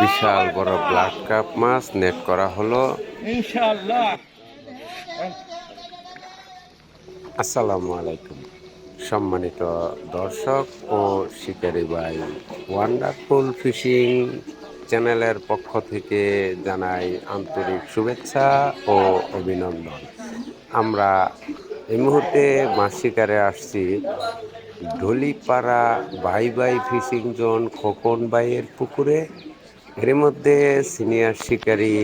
বিশাল বড় blood carp মাছ net করা হলো। আসসালামু আলাইকুম। সম্মানিত দর্শক ও শিকারি ভাই ওয়ান্ডারফুল ফিশিং চ্যানেলের পক্ষ থেকে জানাই আন্তরিক শুভেচ্ছা ও অভিনন্দন। আমরা এই মুহূর্তে মাছ শিকারে আসছি ঢলিপাড়া, বাই বাই ফিশিং জোন, খোকন বাইয়ের পুকুরে, এর মধ্যে সিনিয়র শিকারি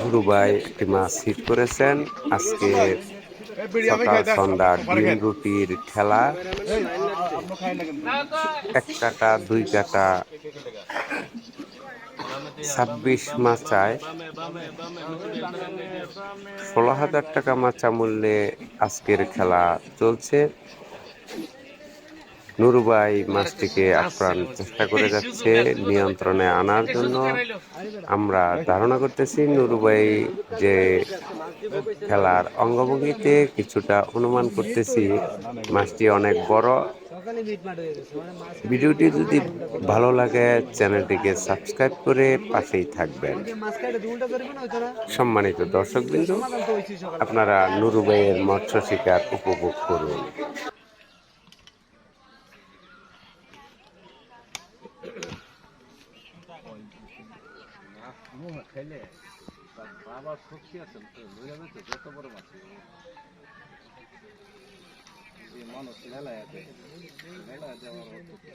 গুরু ভাই একটি মাছ হিট করেছেন। আজকে সকাল সন্ধ্যা ডিম রুটির খেলা এক কাটা, দুই কাটা, ছাব্বিশ মাচায়। ষোলো হাজার টাকা মাচা মূল্যে আজকের খেলা চলছে। নুরুবাই মাছটিকে আপ্রাণ চেষ্টা করে যাচ্ছে নিয়ন্ত্রণে আনার জন্য। আমরা ধারণা করতেছি নুরুবাই যে খেলার অঙ্গভঙ্গিতে কিছুটা অনুমান করতেছি মাছটি অনেক বড়। ভিডিওটি যদি ভালো লাগে, চ্যানেলটিকে সাবস্ক্রাইব করে পাশেই থাকবেন। সম্মানিত দর্শকবৃন্দ, আপনারা নুরুবাইয়ের মৎস্য শিকার উপভোগ করুন। বাবা শক্তি আছেন তো লইয়া যাইতো যত বড় মাছ এই মানুষ মেলায় আছে মেলায় যাওয়ার অর্থ কি?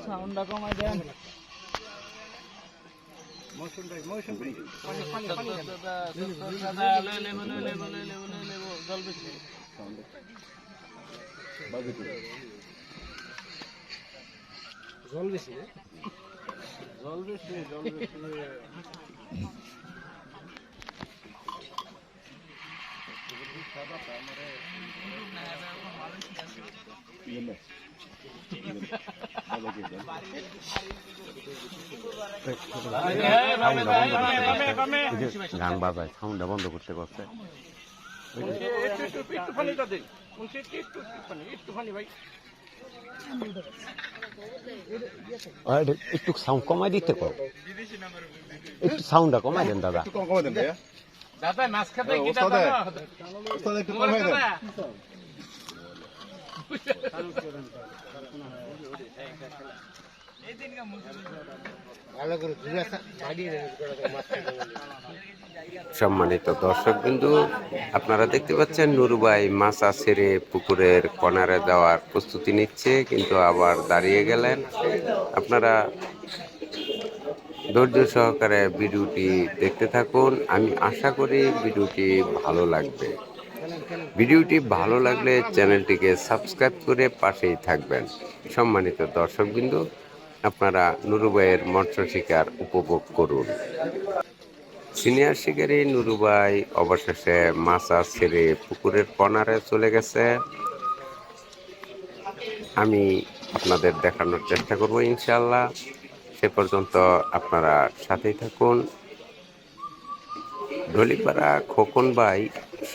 সাউন্ডটা কমাই দেন জল বেশি জল বেশি জল বেশি জল বেশি গান বাজায় সাউন্ডটা বন্ধ করতে করতে একটু সাউন্ড কমাই দিতে কর একটু সাউন্ডটা কমাই দেন। দাদা দাদা সম্মানিত দর্শক বিন্দু, আপনারা দেখতে পাচ্ছেন নুরুবাই মাছা ছেড়ে পুকুরের কনারে যাওয়ার প্রস্তুতি নিচ্ছে, কিন্তু আবার দাঁড়িয়ে গেলেন। আপনারা ধৈর্য সহকারে ভিডিওটি দেখতে থাকুন। আমি আশা করি ভিডিওটি ভালো লাগবে। ভিডিওটি ভালো লাগলে চ্যানেলটিকে সাবস্ক্রাইব করে পাশেই থাকবেন। সম্মানিত দর্শকবিন্দু, আপনারা নুরুবাইয়ের মৎস্য শিকার উপভোগ করুন। সিনিয়র শিকারী নুরুবাই অবশেষে মাছা ছেড়ে পুকুরের কনারে চলে গেছে। আমি আপনাদের দেখানোর চেষ্টা করব ইনশাল্লাহ সে পর্যন্ত আপনারা সাথেই থাকুন। ঢলিপাড়া খোকন ভাই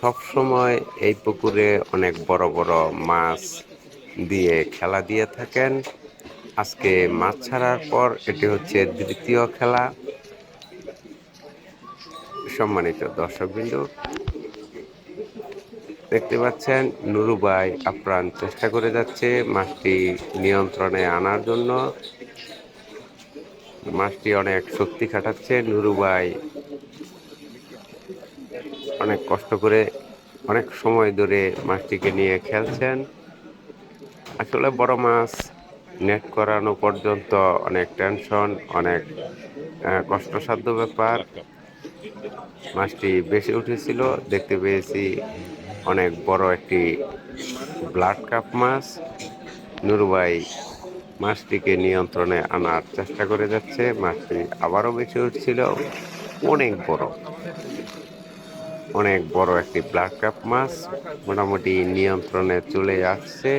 সবসময় এই পুকুরে অনেক বড় বড় মাছ দিয়ে খেলা দিয়ে থাকেন। আজকে মাছ ছাড়ার পর এটি হচ্ছে দ্বিতীয় খেলা। সম্মানিত দর্শকবৃন্দ, দেখতে পাচ্ছেন নুরুবাই আপ্রাণ চেষ্টা করে যাচ্ছে মাছটি নিয়ন্ত্রণে আনার জন্য। মাছটি অনেক শক্তি খাটাচ্ছে নুরুবাই অনেক কষ্ট করে অনেক সময় ধরে মাছটিকে নিয়ে খেলছেন। আসলে বড় মাছ নেট করানো পর্যন্ত অনেক টেনশন, অনেক কষ্টসাধ্য ব্যাপার। মাছটি বেশি উঠেছিল, দেখতে পেয়েছি অনেক বড় একটি ব্লাড কাপ মাছ। নুরবাই মাছটিকে নিয়ন্ত্রণে আনার চেষ্টা করে যাচ্ছে, মাছটি আবারও বেশি উঠছিল, অনেক বড়। অনেক বড় একটি ব্ল্যাক কাপ মাছ মোটামুটি নিয়ন্ত্রণে চলে আসছে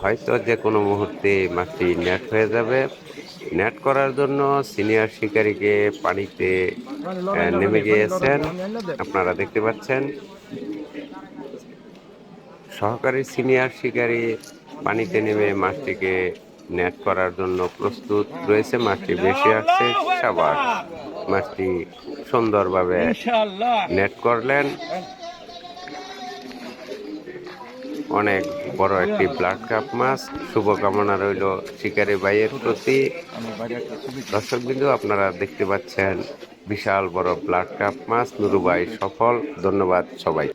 হয়তো যে কোনো মুহূর্তে মাছটি নেট হয়ে যাবে। নেট করার জন্য সিনিয়র শিকারীকে পানিতে নেমে গিয়েছেন। আপনারা দেখতে পাচ্ছেন। সহকারী সিনিয়র শিকারী পানিতে নেমে মাছটিকে নেট করার জন্য প্রস্তুত রয়েছে। মাছটি বেশি আসছে সাবাস মাছটি সুন্দরভাবে নেট করলেন। অনেক বড় একটি ব্লাড কাপ মাছ। শুভকামনা রইল শিকারী ভাইয়ের প্রতি। দর্শক বিন্দু আপনারা দেখতে পাচ্ছেন বিশাল বড় ব্লাড কাপ মাছ। নুরুবাই সফল। ধন্যবাদ সবাই